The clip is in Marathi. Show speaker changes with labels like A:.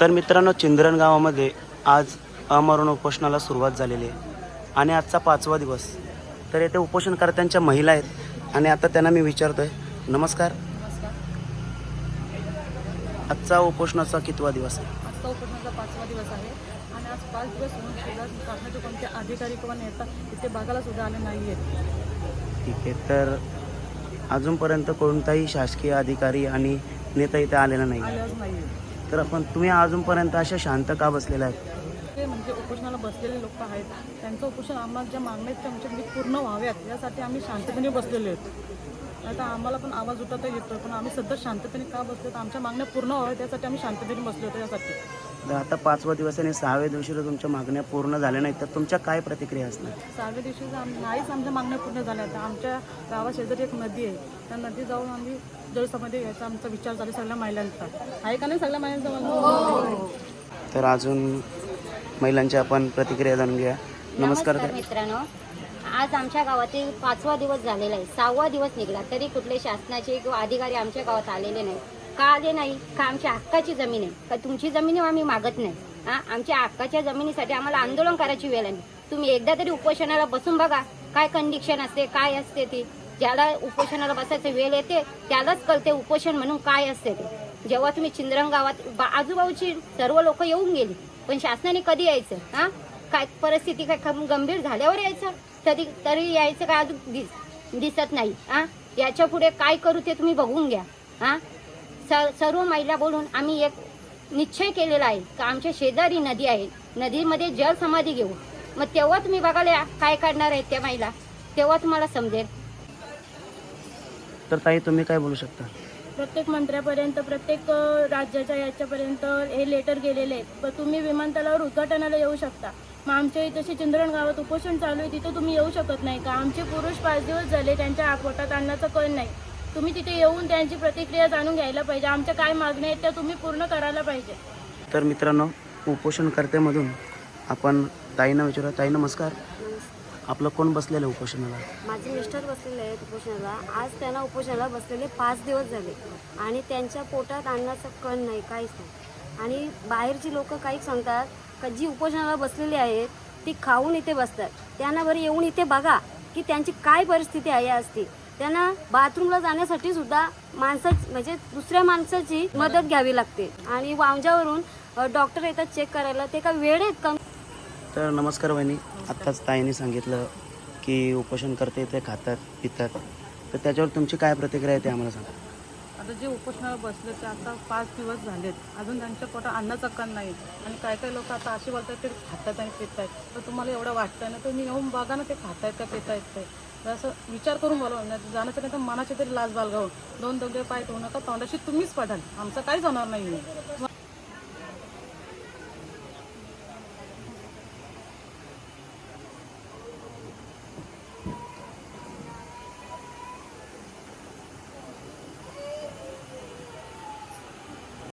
A: तर मित्रांनो चिंद्रन गावामध्ये आज अमरण उपोषणाला सुरुवात झालेली आहे. आणि आजचा पाचवा दिवस. तर येथे उपोषणकर्त्यांच्या महिला आहेत. आणि आता त्यांना मी विचारतोय नमस्कार. आजचा उपोषणाचा कितवा दिवस आहे?
B: आजचा उपोषणाचा पाचवा दिवस आहे. आणि आज पाच दिवस होऊन सुद्धा शासनाचे कोणते अधिकारी किंवा नेता इथे बघायला सुद्धा आले नाही आहेत
A: ठीक आहे तर अजूनपर्यंत कोणताही शासकीय अधिकारी आणि नेता इथे आलेला नाही तर आपण तुम्ही अजूनपर्यंत अशा शांत का बसलेला आहेत?
B: ते म्हणजे उपोषणाला बसलेले लोक आहेत. त्यांचं उपोषण आम्हाला ज्या मागण्या आहेत त्या आमच्या म्हणजे पूर्ण व्हाव्यात. यासाठी आम्ही शांततेने बसलेले आहेत. आता आम्हाला पण आवाज उठवता येतोय पण आम्ही सध्या शांततेने का बसलो तर आमच्या मागण्या पूर्ण व्हाव्यात त्यासाठी आम्ही शांततेने बसलो होतो यासाठी.
A: तर आता पाचवा दिवस आणि सहाव्या दिवशी जर तुमच्या मागण्या पूर्ण झाल्या नाहीत तर तुमच्या काय प्रतिक्रिया असणार?
B: सहाव्या दिवशी जर आम- नाहीच आमच्या मागण्या पूर्ण झाल्या तर आमच्या गावाशेजारी एक नदी आहे. त्या नदी जाऊन आम्ही जलसमाधी यायचा आमचा विचार झाला सगळ्या महिलांचा. आहे का नाही सगळ्या महिलांचा मला
A: तर अजून महिलांच्या आपण प्रतिक्रिया जाणून घ्या नमस्कार
C: नमस्कार. मित्रांनो. आज आमच्या गावातील पाचवा दिवस झालेला आहे. सहावा दिवस निघाला. तरी कुठले शासनाचे किंवा अधिकारी आमच्या गावात आलेले नाही. का आले नाही? का आमच्या हक्काची जमीन आहे? का तुमची जमीन आम्ही मागत नाही? हा? आमच्या हक्काच्या जमिनीसाठी आम्हाला आंदोलन करायची वेळ आली. तुम्ही एकदा तरी उपोषणाला बसून बघा. काय कंडिशन असते? काय असते ती? ज्याला उपोषणाला बसायचं वेळ येते त्यालाच कळते उपोषण म्हणून काय असते ते. जेव्हा तुम्ही चिंद्रंग गावात बा- आजूबाजूची सर्व लोक येऊन गेली. पण शासनाने कधी यायचं? हा? काय परिस्थिती काय गंभीर झाल्यावर यायचं? तरी तरी यायचं काय अजून दिस दिसत नाही हा याच्यापुढे काय करू ते तुम्ही बघून घ्या हा स- सर्व महिला बोलून आम्ही एक निश्चय केलेला आहे का आमच्या शेजारी नदी आहे. नदीमध्ये जल समाधी घेऊ. मग तेव्हा तुम्ही बघायला या, काय करणार आहेत त्या महिला. तेव्हा तुम्हाला समजेल.
A: तर ताई तुम्ही काय बोलू शकता?
D: प्रत्येक मंत्र्यापर्यंत प्रत्येक राज्याच्या याच्यापर्यंत हे लेटर गेलेले आहेत. पण तुम्ही विमानतळावर उद्घाटनाला येऊ शकता. मग आमच्या इथे चिंद्रण गावात उपोषण चालू आहे तिथं तुम्ही येऊ शकत नाही का? आमचे पुरुष पाच दिवस झाले त्यांच्या आकवटात अन्नाचं कळ नाही. तुम्ही तिथे येऊन त्यांची प्रतिक्रिया जाणून घ्यायला पाहिजे. आमच्या काय मागण्या आहेत त्या तुम्ही पूर्ण करायला पाहिजे.
A: तर मित्रांनो उपोषणकर्त्यामधून आपण ताईंना विचारूया. ताई नमस्कार. आपलं कोण बसलेलं आहे उपोषणाला?
E: माझे मिस्टर बसलेले आहेत उपोषणाला. आज त्यांना उपोषणाला बसलेले पाच दिवस झाले. आणि त्यांच्या पोटात अन्नाचं कण नाही काहीच नाही. आणि बाहेरची लोक काही सांगतात का जी उपोषणाला बसलेली आहेत ती खाऊन इथे बसतात. त्यांना बरं येऊन इथे बघा की त्यांची काय परिस्थिती आहे असती. त्यांना बाथरूमला जाण्यासाठी सुद्धा माणसाची म्हणजे दुसऱ्या माणसाची मदत घ्यावी लागते. आणि वांजावरून डॉक्टर येतात चेक करायला. ते का वेळ आहेत का?
A: तर नमस्कार वहिनी. आत्ताच ताईने सांगितलं की उपोषण करते ते खातात पितात. तर त्याच्यावर तुमची काय प्रतिक्रिया आहे ते आम्हाला सांगा.
B: आता जे उपोषणावर बसले ते आता पाच दिवस झालेत. अजून त्यांच्या पोटात अन्नाचा कण नाही. आणि काय काय लोक आता असे बोलतात ते खातात आणि पित आहेत तर तुम्हाला एवढं वाटतं ना? तर मी येऊन बघा ना ते खातायत का पित आहेत ते. तर असं विचार करून बोलावं नाही जाण्याचं नाही तर मनाची तरी लाज बालगावून दोन दगडे पाय ठेवू नका. तोंडाशी तुम्हीच पडाल आमचं काही जाणार नाही